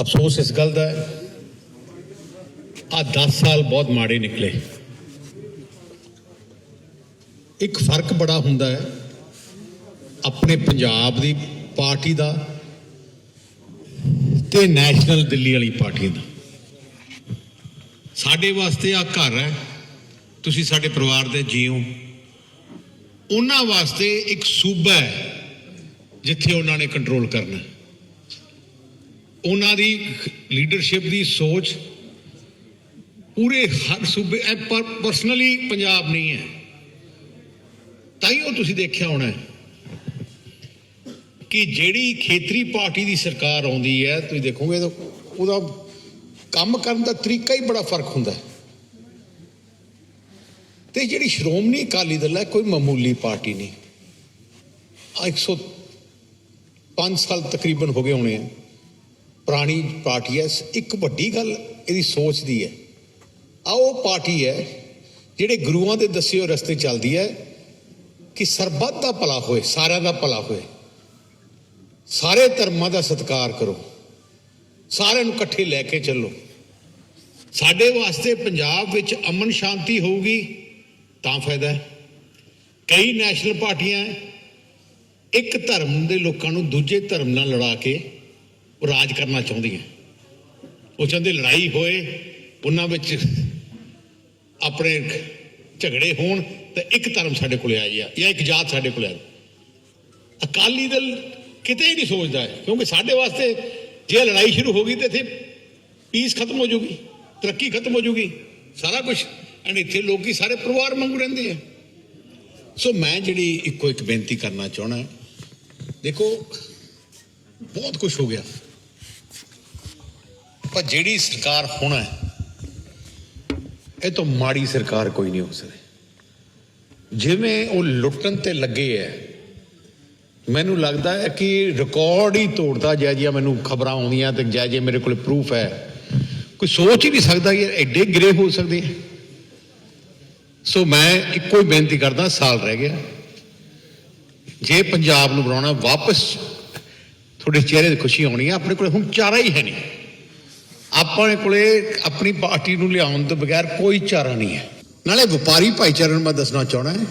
ਅਫਸੋਸ ਇਸ ਗੱਲ ਦਾ ਹੈ। ਆ 10 ਸਾਲ ਬਹੁਤ ਮਾੜੇ ਨਿਕਲੇ। ਇੱਕ ਫ਼ਰਕ ਬੜਾ ਹੁੰਦਾ ਹੈ ਆਪਣੇ ਪੰਜਾਬ ਦੀ ਪਾਰਟੀ ਦਾ ਤੇ ਨੈਸ਼ਨਲ ਦਿੱਲੀ ਵਾਲੀ ਪਾਰਟੀ ਦਾ। ਸਾਡੇ ਵਾਸਤੇ ਆ ਘਰ ਹੈ। ਤੁਸੀਂ ਸਾਡੇ ਪਰਿਵਾਰ ਦੇ ਜੀਓ ਉਹਨਾਂ ਵਾਸਤੇ ਇੱਕ ਸੂਬਾ ਹੈ ਜਿੱਥੇ ਉਹਨਾਂ ਨੇ ਕੰਟਰੋਲ ਕਰਨਾ ਹੈ। ਉਹਨਾਂ ਦੀ ਲੀਡਰਸ਼ਿਪ ਦੀ ਸੋਚ ਪੂਰੇ ਹਰ ਸੂਬੇ ਪਰਸਨਲੀ ਪੰਜਾਬ ਨਹੀਂ ਹੈ। ਤਾਂ ਹੀ ਉਹ ਤੁਸੀਂ ਦੇਖਿਆ ਹੋਣਾ ਕਿ ਜਿਹੜੀ ਖੇਤਰੀ ਪਾਰਟੀ ਦੀ ਸਰਕਾਰ ਆਉਂਦੀ ਹੈ, ਤੁਸੀਂ ਦੇਖੋਗੇ ਉਹਦਾ ਕੰਮ ਕਰਨ ਦਾ ਤਰੀਕਾ ਹੀ ਬੜਾ ਫ਼ਰਕ ਹੁੰਦਾ ਹੈ। ਤੇ ਜਿਹੜੀ ਸ਼੍ਰੋਮਣੀ ਅਕਾਲੀ ਦਲ ਹੈ, ਕੋਈ ਮਾਮੂਲੀ ਪਾਰਟੀ ਨਹੀਂ। ਆ 105 ਸਾਲ ਤਕਰੀਬਨ ਹੋ ਗਏ ਹੋਣੇ ਆ। ਪੁਰਾਣੀ ਪਾਰਟੀ ਹੈ, ਇੱਕ ਵੱਡੀ ਗੱਲ ਇਹਦੀ ਸੋਚ ਦੀ ਹੈ। ਆ ਉਹ ਪਾਰਟੀ ਹੈ, ਜਿਹੜੇ ਗੁਰੂਆਂ ਦੇ ਦੱਸੇ ਹੋਏ ਰਸਤੇ ਚੱਲਦੀ ਹੈ ਕਿ ਸਰਬੱਤ ਦਾ ਭਲਾ ਹੋਏ, ਸਾਰਿਆਂ ਦਾ ਭਲਾ ਹੋਏ। ਸਾਰੇ ਧਰਮਾਂ ਦਾ ਸਤਿਕਾਰ ਕਰੋ। ਸਾਰਿਆਂ ਨੂੰ ਇਕੱਠੇ ਲੈ ਕੇ ਚੱਲੋ। ਸਾਡੇ ਵਾਸਤੇ ਪੰਜਾਬ ਵਿੱਚ ਅਮਨ ਸ਼ਾਂਤੀ ਹੋਊਗੀ, ਤਾਂ ਫਾਇਦਾ ਹੈ। ਕਈ ਨੈਸ਼ਨਲ ਪਾਰਟੀਆਂ ਇੱਕ ਧਰਮ ਦੇ ਲੋਕਾਂ ਨੂੰ ਦੂਜੇ ਧਰਮ ਨਾਲ ਲੜਾ ਕੇ ਉਹ ਰਾਜ ਕਰਨਾ ਚਾਹੁੰਦੀਆਂ ਉਹ ਚਾਹੁੰਦੇ ਲੜਾਈ ਹੋਏ, ਉਹਨਾਂ ਵਿੱਚ ਆਪਣੇ ਝਗੜੇ ਹੋਣ ਤਾਂ ਇੱਕ ਧਰਮ ਸਾਡੇ ਕੋਲੇ ਆ, ਜਾ ਜਾਂ ਇੱਕ ਜਾਤ ਸਾਡੇ ਕੋਲ ਆ ਜਾਏ। ਅਕਾਲੀ ਦਲ ਕਿਤੇ ਨਹੀਂ ਸੋਚਦਾ ਕਿਉਂਕਿ ਸਾਡੇ ਵਾਸਤੇ ਜੇ ਲੜਾਈ ਸ਼ੁਰੂ ਹੋ ਗਈ ਤੇ ਇੱਥੇ ਪੀਸ ਖਤਮ ਹੋ ਜਾਊਗੀ ਤਰੱਕੀ ਖਤਮ ਹੋ ਜਾਊਗੀ ਸਾਰਾ ਕੁਝ ਐਂਡ ਇੱਥੇ ਲੋਕੀ ਸਾਰੇ ਪਰਿਵਾਰ ਮੰਗੂ ਰਹਿੰਦੇ ਆ। ਸੋ ਮੈਂ ਜਿਹੜੀ ਇੱਕੋ ਇੱਕ ਬੇਨਤੀ ਕਰਨਾ ਚਾਹਣਾ ਦੇਖੋ, ਬਹੁਤ ਕੁਝ ਹੋ ਗਿਆ। ਪਰ ਜਿਹੜੀ ਸਰਕਾਰ ਹੋਣਾ ਹੈ, ਇਹ ਤੋਂ ਮਾੜੀ ਸਰਕਾਰ ਕੋਈ ਨਹੀਂ ਹੋ ਸਕਦੀ। ਜਿਵੇਂ ਉਹ ਲੁੱਟਣ ਤੇ ਲੱਗੇ ਐ, ਮੈਨੂੰ ਲੱਗਦਾ ਹੈ ਕਿ ਰਿਕਾਰਡ ਹੀ ਤੋੜਦਾ ਜੈ ਜਿਹਾ ਮੈਨੂੰ ਖਬਰਾਂ ਆਉਂਦੀਆਂ ਤੇ ਜੈ ਜੇ ਮੇਰੇ ਕੋਲ ਪ੍ਰੂਫ ਹੈ ਕੋਈ ਸੋਚ ਹੀ ਨਹੀਂ ਸਕਦਾ ਕਿ ਐਡੇ ਗਿਰੇ ਹੋ ਸਕਦੇ ਆ ਸੋ ਮੈਂ ਇੱਕੋ ਹੀ ਬੇਨਤੀ ਕਰਦਾ, ਸਾਲ ਰਹਿ ਗਿਆ। ਜੇ ਪੰਜਾਬ ਨੂੰ ਬਣਾਉਣਾ, ਵਾਪਸ ਤੁਹਾਡੇ ਚਿਹਰੇ ਤੇ ਖੁਸ਼ੀ ਆਉਣੀ ਹੈ ਆਪਣੇ ਕੋਲ ਹੁਣ ਚਾਰਾ ਹੀ ਹੈ ਨਹੀਂ। ਆਪਣੇ ਕੋਲੇ ਆਪਣੀ ਪਾਰਟੀ ਨੂੰ ਲਿਆਉਣ ਤੋਂ ਬਗੈਰ ਕੋਈ ਚਾਰਾ ਨਹੀਂ ਹੈ। ਨਾਲੇ ਵਪਾਰੀ ਭਾਈਚਾਰੇ ਨੂੰ ਮੈਂ ਦੱਸਣਾ ਚਾਹਣਾ ਹੈ,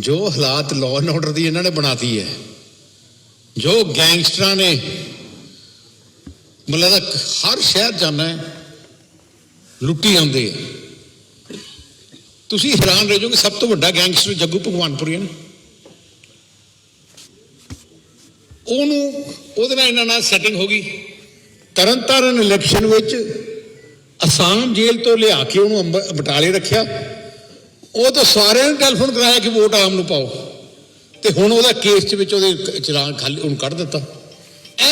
ਜੋ ਹਾਲਾਤ ਲਾਅ ਐਂਡ ਆਰਡਰ ਦੀ ਇਹਨਾਂ ਨੇ ਬਣਾਤੀ ਹੈ, ਜੋ ਗੈਂਗਸਟਰਾਂ ਨੇ, ਮਤਲਬ ਹਰ ਸ਼ਹਿਰ ਜਾਣਾ ਹੈ, ਲੁੱਟੀ ਆਉਂਦੇ ਹੈ। ਤੁਸੀਂ ਹੈਰਾਨ ਰਹਿ ਜਾਓਗੇ, ਸਭ ਤੋਂ ਵੱਡਾ ਗੈਂਗਸਟਰ ਜੱਗੂ ਭਗਵਾਨਪੁਰੀ ਹੈ ਉਹਨੂੰ, ਉਹਦੇ ਨਾਲ ਇਹਨਾਂ ਨਾਲ ਸੈਟਿੰਗ ਹੋ ਗਈ। ਤਰਨਤਾਰਨ ਇਲੈਕਸ਼ਨ ਵਿੱਚ ਅਸਾਮ ਜੇਲ੍ਹ ਤੋਂ ਲਿਆ ਕੇ ਉਹਨੂੰ ਬਟਾਲੇ ਰੱਖਿਆ। ਉਹ ਤਾਂ ਸਾਰਿਆਂ ਨੇ ਟੈਲੀਫੋਨ ਕਰਾਇਆ ਕਿ ਵੋਟ ਆਮ ਨੂੰ ਪਾਓ। ਤੇ ਹੁਣ ਉਹਦਾ ਕੇਸ ਚ ਵਿੱਚ ਉਹਦੇ ਚਲਾਨ ਖਾਲੀ ਉਹਨੂੰ ਕੱਢ ਦਿੱਤਾ।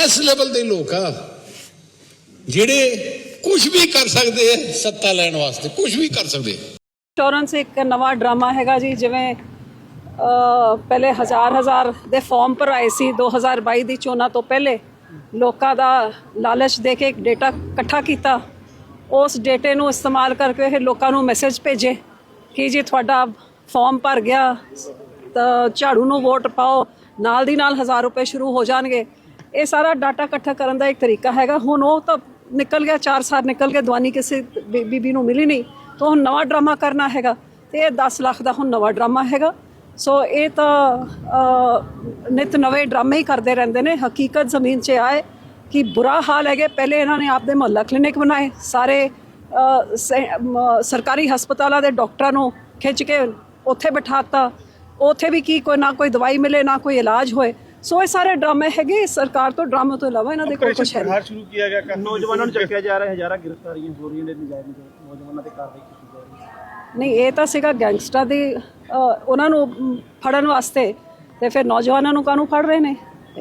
ਇਸ ਲੈਵਲ ਦੇ ਲੋਕ ਆ, ਜਿਹੜੇ ਕੁਝ ਵੀ ਕਰ ਸਕਦੇ ਆ, ਸੱਤਾ ਲੈਣ ਵਾਸਤੇ ਕੁਝ ਵੀ ਕਰ ਸਕਦੇ ਇੰਸ਼ੋਰੈਂਸ ਇੱਕ ਨਵਾਂ ਡਰਾਮਾ ਹੈਗਾ ਜੀ, ਜਿਵੇਂ ਪਹਿਲੇ ਹਜ਼ਾਰ ਹਜ਼ਾਰ ਦੇ ਫਾਰਮ ਭਰਾਏ ਸੀ 2022 ਦੀ ਚੋਣਾਂ ਤੋਂ ਪਹਿਲੇ। ਲੋਕਾਂ ਦਾ ਲਾਲਚ ਦੇ ਕੇ ਇੱਕ ਡੇਟਾ ਇਕੱਠਾ ਕੀਤਾ, ਉਸ ਡੇਟੇ ਨੂੰ ਇਸਤੇਮਾਲ ਕਰਕੇ ਇਹ ਲੋਕਾਂ ਨੂੰ ਮੈਸੇਜ ਭੇਜੇ ਕਿ ਜੇ ਤੁਹਾਡਾ ਫਾਰਮ ਭਰ ਗਿਆ, ਤਾਂ ਝਾੜੂ ਨੂੰ ਵੋਟ ਪਾਓ, ਨਾਲ ਦੀ ਨਾਲ 1000 ਰੁਪਏ ਸ਼ੁਰੂ ਹੋ ਜਾਣਗੇ। ਇਹ ਸਾਰਾ ਡਾਟਾ ਇਕੱਠਾ ਕਰਨ ਦਾ ਇੱਕ ਤਰੀਕਾ ਹੈਗਾ। ਹੁਣ ਉਹ ਤਾਂ ਨਿਕਲ ਗਿਆ 4 ਸਾਲ ਨਿਕਲ ਗਿਆ ਦਵਾਨੀ ਕਿਸੇ ਬੀ- ਬੀਬੀ ਨੂੰ ਮਿਲੀ ਨਹੀਂ, ਤਾਂ ਹੁਣ ਨਵਾਂ ਡਰਾਮਾ ਕਰਨਾ ਹੈਗਾ। ਤੇ ਇਹ 10 ਲੱਖ ਦਾ ਹੁਣ ਨਵਾਂ ਡਰਾਮਾ ਹੈਗਾ। ਸੋ ਇਹ ਤਾਂ ਨਿਤ ਨਵੇਂ ਡਰਾਮੇ ਹੀ ਕਰਦੇ ਰਹਿੰਦੇ ਨੇ। ਹਕੀਕਤ ਜ਼ਮੀਨ 'ਚ ਆਏ ਕਿ ਬੁਰਾ ਹਾਲ ਹੈਗੇ। ਪਹਿਲੇ ਇਹਨਾਂ ਨੇ ਆਪਦੇ ਮੁਹੱਲਾ ਕਲੀਨਿਕ ਬਣਾਏ। ਸਾਰੇ ਸਰਕਾਰੀ ਹਸਪਤਾਲਾਂ ਦੇ ਡਾਕਟਰਾਂ ਨੂੰ ਖਿੱਚ ਕੇ ਉੱਥੇ ਬਿਠਾਤਾ। ਉੱਥੇ ਵੀ ਕੀ ਕੋਈ ਨਾ ਕੋਈ ਦਵਾਈ ਮਿਲੇ ਨਾ ਕੋਈ ਇਲਾਜ ਹੋਏ। ਸੋ ਇਹ ਸਾਰੇ ਡਰਾਮੇ ਹੈਗੇ। ਸਰਕਾਰ ਤੋਂ ਡਰਾਮੇ ਤੋਂ ਇਲਾਵਾ ਇਹਨਾਂ ਦੇ ਕੋਲ ਕੁਝ ਹੈ ਨਹੀਂ। ਸ਼ੁਰੂ ਕੀਤਾ ਗਿਆ। ਨੌਜਵਾਨਾਂ ਨੂੰ ਚੱਕਿਆ ਜਾ ਰਿਹਾ ਹਜ਼ਾਰਾਂ ਗ੍ਰਿਫਤਾਰੀਆਂ ਹੋ ਰਹੀਆਂ ਨੇ। ਨਜਾਇਜ਼ ਨੌਜਵਾਨਾਂ ਤੇ ਕਾਰਵਾਈ ਨਹੀਂ ਇਹ ਤਾਂ ਸੀਗਾ ਗੈਂਗਸਟਰ ਦੀ ਉਹਨਾਂ ਨੂੰ ਫੜਨ ਵਾਸਤੇ ਤੇ ਫਿਰ ਨੌਜਵਾਨਾਂ ਨੂੰ ਕਾਹਨੂੰ ਫੜ ਰਹੇ ਨੇ?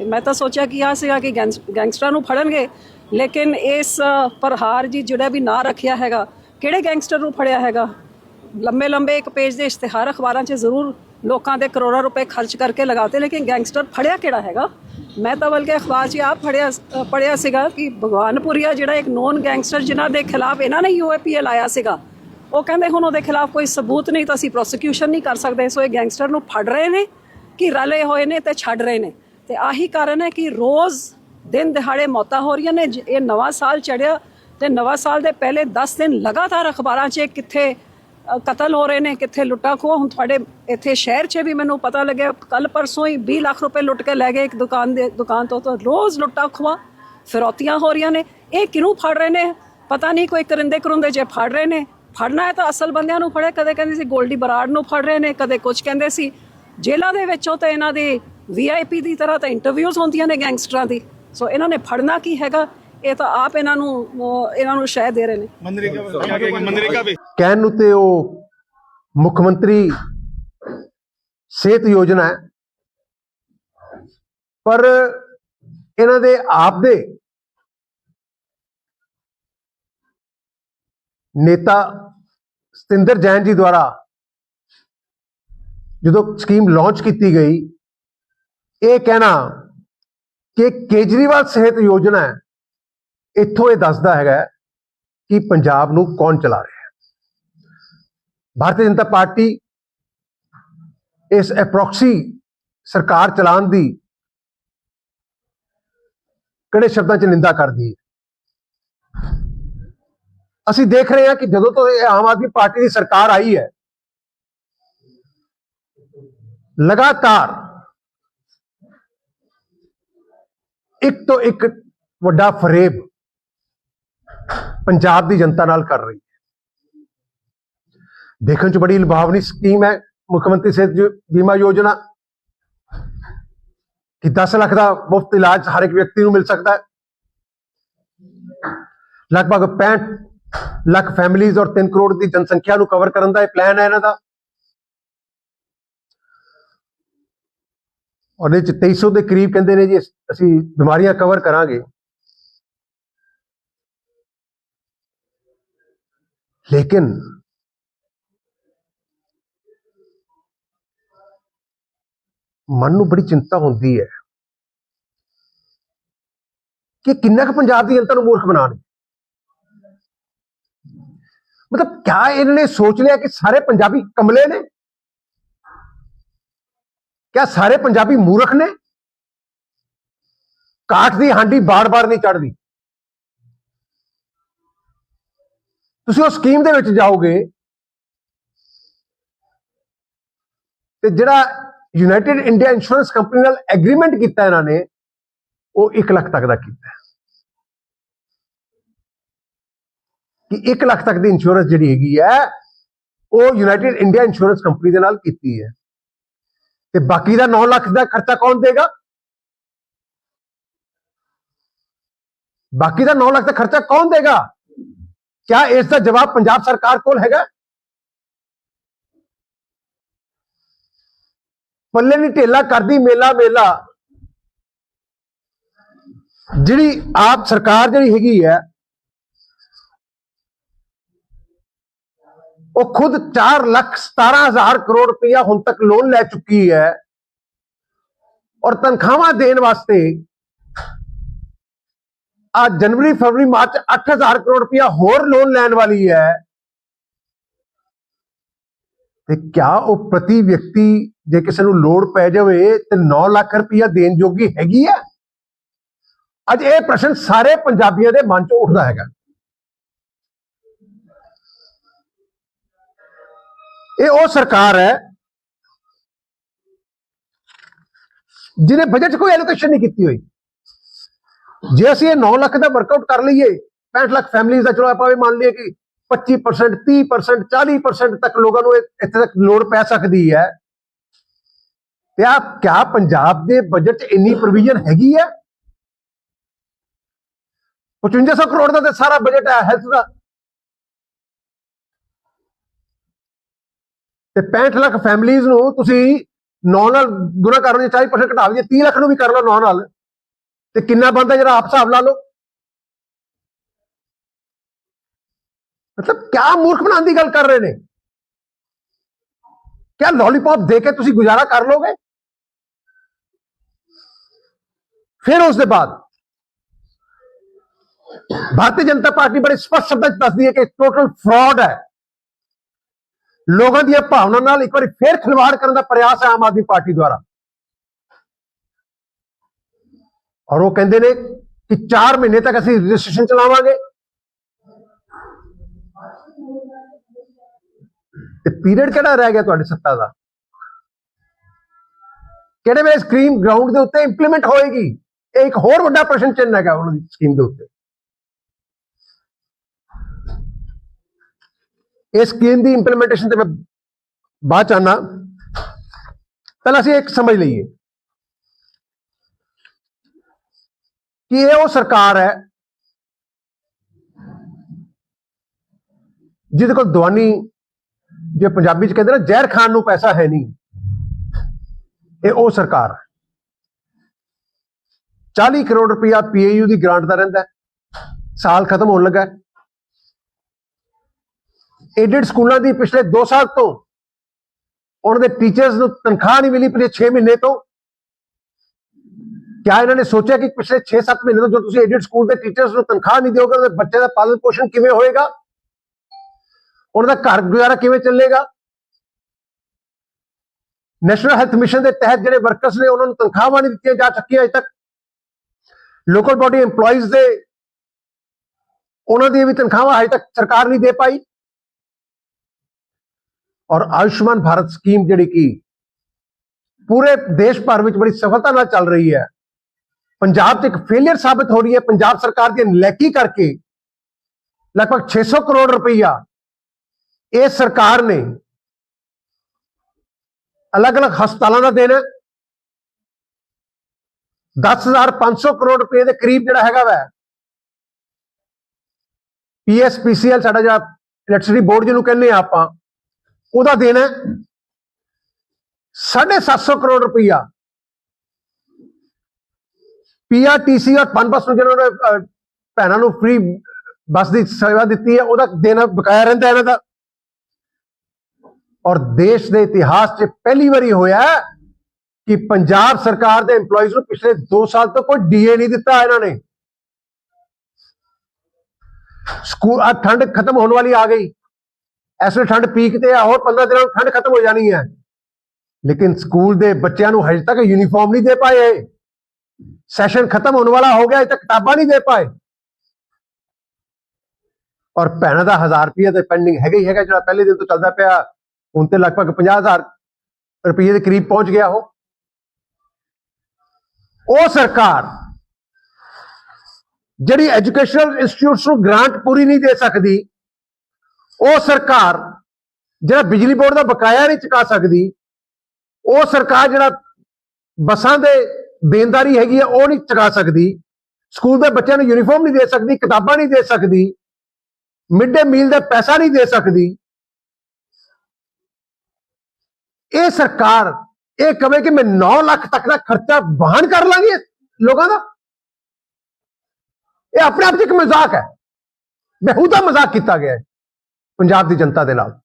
ਮੈਂ ਤਾਂ ਸੋਚਿਆ ਕਿ ਆ ਸੀਗਾ ਕਿ ਗੈਂਗਸ- ਗੈਂਗਸਟਰਾਂ ਨੂੰ ਫੜਨਗੇ ਲੇਕਿਨ ਇਸ ਅ, ਪ੍ਰਹਾਰ ਜੀ ਜਿਹੜਾ ਵੀ ਨਾਂ ਰੱਖਿਆ ਹੈਗਾ ਕਿਹੜੇ ਗੈਂਗਸਟਰ ਨੂੰ ਫੜਿਆ ਹੈਗਾ? ਲੰਬੇ ਲੰਬੇ ਇੱਕ ਪੇਜ ਦੇ ਇਸ਼ਤਿਹਾਰ ਅਖਬਾਰਾਂ 'ਚ ਜ਼ਰੂਰ ਲੋਕਾਂ ਦੇ ਕਰੋੜਾਂ ਰੁਪਏ ਖਰਚ ਕਰਕੇ ਲਗਾਤੇ ਲੇਕਿਨ ਗੈਂਗਸਟਰ ਫੜਿਆ ਕਿਹੜਾ ਹੈਗਾ? ਮੈਂ ਤਾਂ ਬਲਕਿ ਅਖਬਾਰ 'ਚ ਆਪ ਫੜਿਆ ਅ, ਸੀਗਾ ਕਿ ਭਗਵਾਨਪੁਰੀਆ ਜਿਹੜਾ ਇੱਕ ਨੋਨ ਗੈਂਗਸਟਰ ਜਿਨ੍ਹਾਂ ਦੇ ਖਿਲਾਫ ਇਹਨਾਂ ਨੇ ਯੂਏਪੀਏ ਲਾਇਆ ਸੀਗਾ ਉਹ ਕਹਿੰਦੇ ਹੁਣ ਉਹਦੇ ਖਿਲਾਫ ਕੋਈ ਸਬੂਤ ਨਹੀਂ ਤਾਂ ਅਸੀਂ ਪ੍ਰੋਸੀਕਿਊਸ਼ਨ ਨਹੀਂ ਕਰ ਸਕਦੇ। ਸੋ ਇਹ ਗੈਂਗਸਟਰ ਨੂੰ ਫੜ ਰਹੇ ਨੇ ਕਿ ਰਲੇ ਹੋਏ ਨੇ ਤੇ ਛੱਡ ਰਹੇ ਨੇ। ਤੇ ਆਹੀ ਕਾਰਨ ਹੈ ਕਿ ਰੋਜ਼ ਦਿਨ ਦਿਹਾੜੇ ਮੌਤਾਂ ਹੋ ਰਹੀਆਂ ਨੇ। ਜ- ਇਹ ਨਵਾਂ ਸਾਲ ਚੜਿਆ ਤੇ ਨਵਾਂ ਸਾਲ ਦੇ ਪਹਿਲੇ 10 ਦਿਨ ਲਗਾਤਾਰ ਅਖਬਾਰਾਂ 'ਚ ਕਿੱਥੇ ਕਤਲ ਹੋ ਰਹੇ ਨੇ, ਕਿੱਥੇ ਲੁੱਟਾਂ ਖੋਹ ਹੁਣ ਤੁਹਾਡੇ ਇੱਥੇ ਸ਼ਹਿਰ 'ਚ ਵੀ ਮੈਨੂੰ ਪਤਾ ਲੱਗਿਆ। ਕੱਲ ਪਰਸੋਂ ਹੀ 20 ਲੱਖ ਰੁਪਏ ਲੁੱਟ ਕੇ ਲੈ ਗਏ ਇੱਕ ਦੁਕਾਨ ਦੇ, ਦੁਕਾਨ ਤੋਂ ਤਾਂ ਰੋਜ਼ ਲੁੱਟਾਂ ਖੋਹਾਂ, ਫਿਰੌਤੀਆਂ ਹੋ ਰਹੀਆਂ ਨੇ। ਇਹ ਕਿਹਨੂੰ ਫੜ ਰਹੇ ਨੇ? ਪਤਾ ਨਹੀਂ ਕੋਈ ਕਰਿੰਦੇ ਕਰੁੰਦੇ ਜੇ ਫੜ ਰਹੇ ਨੇ। ਫੜਨਾ ਹੈ ਤਾਂ ਅਸਲ ਬੰਦਿਆਂ ਨੂੰ ਫੜੇ। ਕਦੇ ਕਹਿੰਦੇ ਸੀ ਗੋਲਡੀ ਬਰਾੜ ਨੂੰ ਫੜ ਰਹੇ ਨੇ ਕਦੇ ਕੁਝ ਕਹਿੰਦੇ ਸੀ। ਜੇਲ੍ਹਾਂ ਦੇ ਵਿੱਚੋਂ ਤਾਂ ਇਹਨਾਂ ਦੀ ਵੀਆਈਪੀ ਦੀ ਤਰ੍ਹਾਂ ਤਾਂ ਇੰਟਰਵਿਊਜ਼ ਹੁੰਦੀਆਂ ਨੇ ਗੈਂਗਸਟਰਾਂ ਦੀ। ਸੋ ਇਹਨਾਂ ਨੇ ਫੜਨਾ ਕੀ ਹੈਗਾ? ਇਹ ਤਾਂ ਆਪ ਇਹਨਾਂ ਨੂੰ ਇਹਨਾਂ ਨੂੰ ਸ਼ਹਿ ਦੇ ਰਹੇ ਨੇ। ਮਨਰੇਗਾ ਵੀ। ਕਹਿਣ ਨੂੰ ਤੇ ਉਹ ਮੁੱਖ ਮੰਤਰੀ ਸਿਹਤ ਯੋਜਨਾ ਹੈ। ਪਰ ਇਹਨਾਂ ਦੇ ਆਪ ਦੇ ਨੇਤਾ ਸਤਿੰਦਰ ਜੈਨ ਜੀ ਦੁਆਰਾ ਜਦੋਂ ਸਕੀਮ ਲਾਂਚ ਕੀਤੀ ਗਈ, ਇਹ ਕਹਿਣਾ ਕਿ ਕੇਜਰੀਵਾਲ ਸਿਹਤ ਯੋਜਨਾ ਇੱਥੋਂ ਇਹ ਦੱਸਦਾ ਹੈਗਾ ਕਿ ਪੰਜਾਬ ਨੂੰ ਕੌਣ ਚਲਾ ਰਿਹਾ ਹੈ। ਭਾਰਤੀ ਜਨਤਾ ਪਾਰਟੀ ਇਸ ਐਪਰੋਕਸੀ ਸਰਕਾਰ ਚਲਾਉਣ ਦੀ ਕਿਹੜੇ ਸ਼ਬਦਾਂ 'ਚ ਨਿੰਦਾ ਕਰਦੀ ਹੈ? ਅਸੀਂ ਦੇਖ ਰਹੇ ਹਾਂ ਕਿ ਜਦੋਂ ਤੋਂ ਇਹ ਆਮ ਆਦਮੀ ਪਾਰਟੀ ਦੀ ਸਰਕਾਰ ਆਈ ਹੈ, ਲਗਾਤਾਰ ਇੱਕ ਤੋਂ ਇੱਕ ਵੱਡਾ ਫਰੇਬ ਪੰਜਾਬ ਦੀ ਜਨਤਾ ਨਾਲ ਕਰ ਰਹੀ ਹੈ। ਦੇਖਣ ਚ ਬੜੀ ਲੁਭਾਵਣੀ ਸਕੀਮ ਹੈ, ਮੁੱਖ ਮੰਤਰੀ ਸਿਹਤ ਬੀਮਾ ਯੋਜਨਾ, ਕਿ 10 ਲੱਖ ਦਾ ਮੁਫਤ ਇਲਾਜ ਹਰ ਇੱਕ ਵਿਅਕਤੀ ਨੂੰ ਮਿਲ ਸਕਦਾ ਹੈ। ਲਗਭਗ 65 ਲੱਖ ਫੈਮਿਲੀਜ਼ ਔਰ 3 ਕਰੋੜ ਦੀ ਜਨਸੰਖਿਆ ਨੂੰ ਕਵਰ ਕਰਨ ਦਾ ਇਹ ਪਲਾਨ ਹੈ ਇਹਨਾਂ ਦਾ। ਔਰ ਇਹ ਚ 2300 ਦੇ ਕਰੀਬ ਕਹਿੰਦੇ ਨੇ ਜੀ ਅਸੀਂ ਬਿਮਾਰੀਆਂ ਕਵਰ ਕਰਾਂਗੇ। ਲੇਕਿਨ ਮਨ ਨੂੰ ਬੜੀ ਚਿੰਤਾ ਹੁੰਦੀ ਹੈ ਕਿ ਕਿੰਨਾ ਕੁ ਪੰਜਾਬ ਦੀ ਜਨਤਾ ਨੂੰ ਮੂਰਖ ਬਣਾਉਣਗੇ। ਮਤਲਬ ਕਿਆ ਇਹਨਾਂ ਨੇ ਸੋਚ ਲਿਆ ਕਿ ਸਾਰੇ ਪੰਜਾਬੀ ਕਮਲੇ ਨੇ? ਕਿਆ ਸਾਰੇ ਪੰਜਾਬੀ ਮੂਰਖ ਨੇ? ਕਾਠ ਦੀ ਹਾਂਡੀ ਬਾਰ-ਬਾਰ ਨਹੀਂ ਚੜਦੀ ਤੁਸੀਂ ਉਹ ਸਕੀਮ ਦੇ ਵਿੱਚ ਜਾਓਗੇ ਤੇ ਜਿਹੜਾ ਯੂਨਾਈਟਿਡ ਇੰਡੀਆ ਇੰਸ਼ੋਰੈਂਸ ਕੰਪਨੀ ਨਾਲ ਐਗਰੀਮੈਂਟ ਕੀਤਾ ਇਹਨਾਂ ਨੇ, ਉਹ 1 ਲੱਖ ਤੱਕ ਦਾ ਕੀਤਾ। ਕਿ 1 ਲੱਖ ਤੱਕ ਦੀ ਇੰਸ਼ੋਰੈਂਸ ਜਿਹੜੀ ਹੈਗੀ ਹੈ ਉਹ ਯੂਨਾਈਟਿਡ ਇੰਡੀਆ ਇੰਸ਼ੋਰੈਂਸ ਕੰਪਨੀ ਦੇ ਨਾਲ ਕੀਤੀ ਹੈ। ਤੇ ਬਾਕੀ ਦਾ 9 ਲੱਖ ਦਾ ਖਰਚਾ ਕੌਣ ਦੇਗਾ? ਬਾਕੀ ਦਾ 9 ਲੱਖ ਦਾ ਖਰਚਾ ਕੌਣ ਦੇਗਾ? ਕਿਆ ਇਸ ਦਾ ਜਵਾਬ ਪੰਜਾਬ ਸਰਕਾਰ ਕੋਲ ਹੈਗਾ? ਪੱਲੇ ਨਹੀਂ ਢੇਲਾ, ਕਰਦੀ ਮੇਲਾ ਮੇਲਾ। ਜਿਹੜੀ ਆਪ ਸਰਕਾਰ ਜਿਹੜੀ ਹੈਗੀ ਹੈ ਉਹ ਖੁਦ 4 ਲੱਖ 17000 ਕਰੋੜ ਰੁਪਇਆ ਹੁਣ ਤੱਕ ਲੋਨ ਲੈ ਚੁੱਕੀ ਹੈ ਔਰ ਤਨਖਾਹਾਂ ਦੇਣ ਵਾਸਤੇ ਆ ਜਨਵਰੀ, ਫਰਵਰੀ, ਮਾਰਚ 8000 ਕਰੋੜ ਰੁਪਇਆ ਹੋਰ ਲੋਨ ਲੈਣ ਵਾਲੀ ਹੈ। ਤੇ ਕਿਆ ਉਹ ਪ੍ਰਤੀ ਵਿਅਕਤੀ ਜੇ ਕਿਸੇ ਨੂੰ ਲੋੜ ਪੈ ਜਾਵੇ ਤੇ 9 ਲੱਖ ਰੁਪਇਆ ਦੇਣ ਜੋਗੀ ਹੈਗੀ ਹੈ? ਅੱਜ ਇਹ ਪ੍ਰਸ਼ਨ ਸਾਰੇ ਪੰਜਾਬੀਆਂ ਦੇ ਮਨ 'ਚ ਉੱਠਦਾ ਹੈਗਾ। ਇਹ ਉਹ ਸਰਕਾਰ ਹੈ ਜਿਹਨੇ ਬਜਟ ਕੋਈ ਐਲੋਕੇਸ਼ਨ ਨਹੀਂ ਕੀਤੀ ਹੋਈ। ਜੇ ਅਸੀਂ ਇਹ 9 ਲੱਖ ਦਾ ਵਰਕਆਊਟ ਕਰ ਲਈਏ 65 ਲੱਖ ਫੈਮਲੀਆਂ ਦਾ, ਚਲੋ ਆਪਾਂ ਵੀ ਮੰਨ ਲਈਏ ਕਿ 25% 30% 40% ਤੱਕ ਲੋਕਾਂ ਨੂੰ ਇਹ- ਇੱਥੇ ਤੱਕ ਲੋੜ ਪੈ ਸਕਦੀ ਹੈ। ਤੇ ਆ ਕਿਆ ਪੰਜਾਬ ਦੇ ਬਜਟ 'ਚ ਇੰਨੀ ਪ੍ਰੋਵੀਜ਼ਨ ਹੈਗੀ ਹੈ? 5500 ਕਰੋੜ ਦਾ ਤੇ ਸਾਰਾ ਬਜਟ ਹੈ ਹੈਲਥ ਦਾ। ਤੇ 65 ਲੱਖ ਫੈਮਲੀਆਂ ਨੂੰ ਤੁਸੀਂ 9 ਨਾਲ ਗੁਣਾ ਕਰ ਲਓ 40% ਘਟਾ ਦਈਏ 30 ਲੱਖ ਨੂੰ ਵੀ ਕਰ ਲਓ 9 ਨਾਲ। ਤੇ ਕਿੰਨਾ ਬੰਦਾ ਜਿਹੜਾ ਆਪ ਹਿਸਾਬ ਲਾ ਲਓ? ਮਤਲਬ ਕਿਆ ਮੂਰਖ ਬਣਾਉਣ ਦੀ ਗੱਲ ਕਰ ਰਹੇ ਨੇ? ਕਿਆ ਲੋਲੀਪੌਪ ਦੇ ਕੇ ਤੁਸੀਂ ਗੁਜ਼ਾਰਾ ਕਰ ਲੋਗੇ? ਫਿਰ ਉਸ ਦੇ ਬਾਅਦ ਭਾਰਤੀ ਜਨਤਾ ਪਾਰਟੀ ਬੜੇ ਸਪਸ਼ਟ ਸ਼ਬਦਾਂ ਚ ਦੱਸਦੀ ਹੈ ਕਿ ਟੋਟਲ ਫਰਾਡ ਹੈ। ਲੋਕਾਂ ਦੀਆਂ ਭਾਵਨਾ ਨਾਲ ਇੱਕ ਵਾਰੀ ਫੇਰ ਖਿਲਵਾੜ ਕਰਨ ਦਾ ਪ੍ਰਯਾਸ ਹੈ ਆਮ ਆਦਮੀ ਪਾਰਟੀ ਦੁਆਰਾ। ਔਰ ਉਹ ਕਹਿੰਦੇ ਨੇ ਕਿ 4 ਮਹੀਨੇ ਤੱਕ ਅਸੀਂ ਰਜਿਸਟ੍ਰੇਸ਼ਨ ਚਲਾਵਾਂਗੇ। ਤੇ ਪੀਰੀਅਡ ਕਿਹੜਾ ਰਹਿ ਗਿਆ ਤੁਹਾਡੀ ਸੱਤਾ ਦਾ? ਕਿਹੜੇ ਵੇਲੇ ਸਕੀਮ ਗਰਾਊਂਡ ਦੇ ਉੱਤੇ ਇੰਪਲੀਮੈਂਟ ਹੋਏਗੀ? ਇਹ ਇੱਕ ਹੋਰ ਵੱਡਾ ਪ੍ਰਸ਼ਨ ਚਿੰਨ੍ਹ ਹੈਗਾ ਉਹਨਾਂ ਦੀ ਸਕੀਮ ਦੇ ਉੱਤੇ। ਇਸ ਸਕੀਮ ਦੀ ਇੰਪਲੀਮੈਂਟੇਸ਼ਨ ਤੇ ਮੈਂ ਬਾਅਦ ਚ ਆਉਣਾ ਪਹਿਲਾਂ ਅਸੀਂ ਇੱਕ ਸਮਝ ਲਈਏ ਕਿ ਇਹ ਉਹ ਸਰਕਾਰ ਹੈ ਜਿਹਦੇ ਕੋਲ ਦਵਾਨੀ, ਜੇ ਪੰਜਾਬੀ ਚ ਕਹਿੰਦੇ ਨਾ, ਜ਼ਹਿਰ ਖਾਨ ਨੂੰ ਪੈਸਾ ਹੈ ਨਹੀਂ। ਇਹ ਉਹ ਸਰਕਾਰ ਹੈ। 40 ਕਰੋੜ ਰੁਪਇਆ ਪੀਏਯੂ ਦੀ ਗ੍ਰਾਂਟ ਦਾ ਰਹਿੰਦਾ ਸਾਲ ਖਤਮ ਹੋਣ ਲੱਗਾ ਏਡਡ ਸਕੂਲਾਂ ਦੀ ਪਿਛਲੇ 2 ਸਾਲ ਤੋਂ ਉਹਨਾਂ ਦੇ ਟੀਚਰਸ ਨੂੰ ਤਨਖਾਹ ਨਹੀਂ ਮਿਲੀ ਪਿਛਲੇ 6 ਮਹੀਨੇ ਤੋਂ। ਕਿਆ ਇਹਨਾਂ ਨੇ ਸੋਚਿਆ ਕਿ ਪਿਛਲੇ 6-7 ਮਹੀਨੇ ਤੋਂ ਜੋ ਤੁਸੀਂ ਏਡਡ ਸਕੂਲ ਦੇ ਟੀਚਰਸ ਨੂੰ ਤਨਖਾਹ ਨਹੀਂ ਦਿਓਗੇ ਉਹਦੇ ਬੱਚੇ ਦਾ ਪਾਲਣ ਪੋਸ਼ਣ ਕਿਵੇਂ ਹੋਏਗਾ? ਉਹਨਾਂ ਦਾ ਘਰ ਗੁਜ਼ਾਰਾ ਕਿਵੇਂ ਚੱਲੇਗਾ? ਨੈਸ਼ਨਲ ਹੈਲਥ ਮਿਸ਼ਨ ਦੇ ਤਹਿਤ ਜਿਹੜੇ ਵਰਕਰਸ ਨੇ, ਉਹਨਾਂ ਨੂੰ ਤਨਖਾਹਾਂ ਨਹੀਂ ਦਿੱਤੀਆਂ ਜਾ ਸਕੀਆਂ ਅਜੇ ਤੱਕ। ਲੋਕਲ ਬਾਡੀ EMPLOYEES ਦੇ, ਉਹਨਾਂ ਦੀ ਵੀ ਤਨਖਾਹਾਂ ਅਜੇ ਤੱਕ ਸਰਕਾਰ ਨਹੀਂ ਦੇ ਪਾਈ। ਔਰ ਆਯੁਸ਼ਮਾਨ ਭਾਰਤ ਸਕੀਮ ਜਿਹੜੀ ਕਿ, ਪੂਰੇ ਦੇਸ਼ ਭਰ ਵਿੱਚ ਬੜੀ ਸਫਲਤਾ ਨਾਲ ਚੱਲ ਰਹੀ ਹੈ। ਪੰਜਾਬ 'ਚ ਇੱਕ ਫੇਲਿਅਰ ਸਾਬਤ ਹੋ ਰਹੀ ਹੈ। ਪੰਜਾਬ ਸਰਕਾਰ ਦੀ ਨਲੈਕੀ ਕਰਕੇ ਲਗਭਗ 600 ਕਰੋੜ ਰੁਪਈਆ ਇਹ ਸਰਕਾਰ ਨੇ ਅਲੱਗ-ਅਲੱਗ ਹਸਪਤਾਲਾਂ ਦਾ ਦੇਣਾ 10500 ਕਰੋੜ ਰੁਪਏ ਦੇ ਕਰੀਬ ਜਿਹੜਾ ਹੈਗਾ ਵੈ ਪੀਐਸਪੀਸੀਐਲ ਸਾਡਾ ਜਿਹੜਾ ਇਲੈਕਟ੍ਰਿਸਿਟੀ ਬੋਰਡ ਜਿਹਨੂੰ ਕਹਿੰਦੇ ਆ ਆਪਾਂ ਉਹਦਾ ਦੇਣਾ 750 ਕਰੋੜ ਰੁਪਈਆ। ਪੀਆਰਟੀਸੀ ਔਰ ਪਨਬਸ ਨੂੰ ਜਿਹਨਾਂ ਨੇ ਭੈਣਾਂ ਨੂੰ ਫ੍ਰੀ ਬੱਸ ਦੀ ਸੇਵਾ ਦਿੱਤੀ ਹੈ, ਉਹਦਾ ਦੇਣਾ ਬਕਾਇਆ ਰਹਿੰਦਾ ਇਹਨਾਂ ਦਾ। ਔਰ ਦੇਸ਼ ਦੇ ਇਤਿਹਾਸ 'ਚ ਪਹਿਲੀ ਵਾਰੀ ਹੋਇਆ ਕਿ ਪੰਜਾਬ ਸਰਕਾਰ ਦੇ EMPLOYEES ਨੂੰ ਪਿਛਲੇ 2 ਸਾਲ ਤੋਂ ਕੋਈ ਡੀਏ ਨਹੀਂ ਦਿੱਤਾ ਇਹਨਾਂ ਨੇ। ਸਕੂਲ ਆ ਠੰਡ ਖਤਮ ਹੋਣ ਵਾਲੀ ਆ ਗਈ। ਇਸ ਵੇਲੇ ਠੰਡ ਪੀਕ ਤੇ ਆ, ਹੋਰ 15 ਦਿਨਾਂ ਨੂੰ ਠੰਡ ਖਤਮ ਹੋ ਜਾਣੀ ਹੈ। ਲੇਕਿਨ ਸਕੂਲ ਦੇ ਬੱਚਿਆਂ ਨੂੰ ਹਜੇ ਤੱਕ ਯੂਨੀਫਾਰਮ ਨਹੀਂ ਦੇ ਪਾਏ। ਸੈਸ਼ਨ ਖਤਮ ਹੋਣ ਵਾਲਾ ਹੋ ਗਿਆ ਅਜੇ ਤੱਕ ਕਿਤਾਬਾਂ ਨਹੀਂ ਦੇ ਪਾਏ। ਔਰ ਭੈਣਾਂ ਦਾ 1000 ਰੁਪਏ ਤੇ ਪੈਂਡਿੰਗ ਹੈਗਾ ਹੀ ਹੈਗਾ, ਜਿਹੜਾ ਪਹਿਲੇ ਦਿਨ ਤੋਂ ਚੱਲਦਾ ਪਿਆ। ਹੁਣ ਤੇ ਲਗਭਗ 50000 ਰੁਪਏ ਦੇ ਕਰੀਬ ਪਹੁੰਚ ਗਿਆ ਉਹ। ਉਹ ਸਰਕਾਰ ਜਿਹੜੀ ਐਜੂਕੇਸ਼ਨਲ ਇੰਸਟੀਚਿਊਟਸ ਨੂੰ ਗ੍ਰਾਂਟ ਪੂਰੀ ਨਹੀਂ ਦੇ ਸਕਦੀ ਉਹ ਸਰਕਾਰ ਜਿਹੜਾ ਬਿਜਲੀ ਬੋਰਡ ਦਾ ਬਕਾਇਆ ਨਹੀਂ ਚੁਕਾ ਸਕਦੀ, ਉਹ ਸਰਕਾਰ ਜਿਹੜਾ ਬੱਸਾਂ ਦੇ ਦੇਣਦਾਰੀ ਹੈਗੀ ਹੈ ਉਹ ਨਹੀਂ ਚੁਕਾ ਸਕਦੀ। ਸਕੂਲ ਦੇ ਬੱਚਿਆਂ ਨੂੰ ਯੂਨੀਫਾਰਮ ਨਹੀਂ ਦੇ ਸਕਦੀ, ਕਿਤਾਬਾਂ ਨਹੀਂ ਦੇ ਸਕਦੀ ਮਿਡ ਡੇ ਮੀਲ ਦਾ ਪੈਸਾ ਨਹੀਂ ਦੇ ਸਕਦੀ। ਇਹ ਸਰਕਾਰ, ਇਹ ਕਵੇ ਕਿ ਮੈਂ 9 ਲੱਖ ਤੱਕ ਦਾ ਖਰਚਾ ਵਹਨ ਕਰ ਲਾਂਗੀ ਲੋਕਾਂ ਦਾ। ਇਹ ਆਪਣੇ ਆਪ 'ਚ ਇੱਕ ਮਜ਼ਾਕ ਹੈ। ਬੇਹੂਦਾ ਮਜ਼ਾਕ ਕੀਤਾ ਗਿਆ ਹੈ। ਪੰਜਾਬ ਦੀ ਜਨਤਾ ਦੇ ਨਾਲ।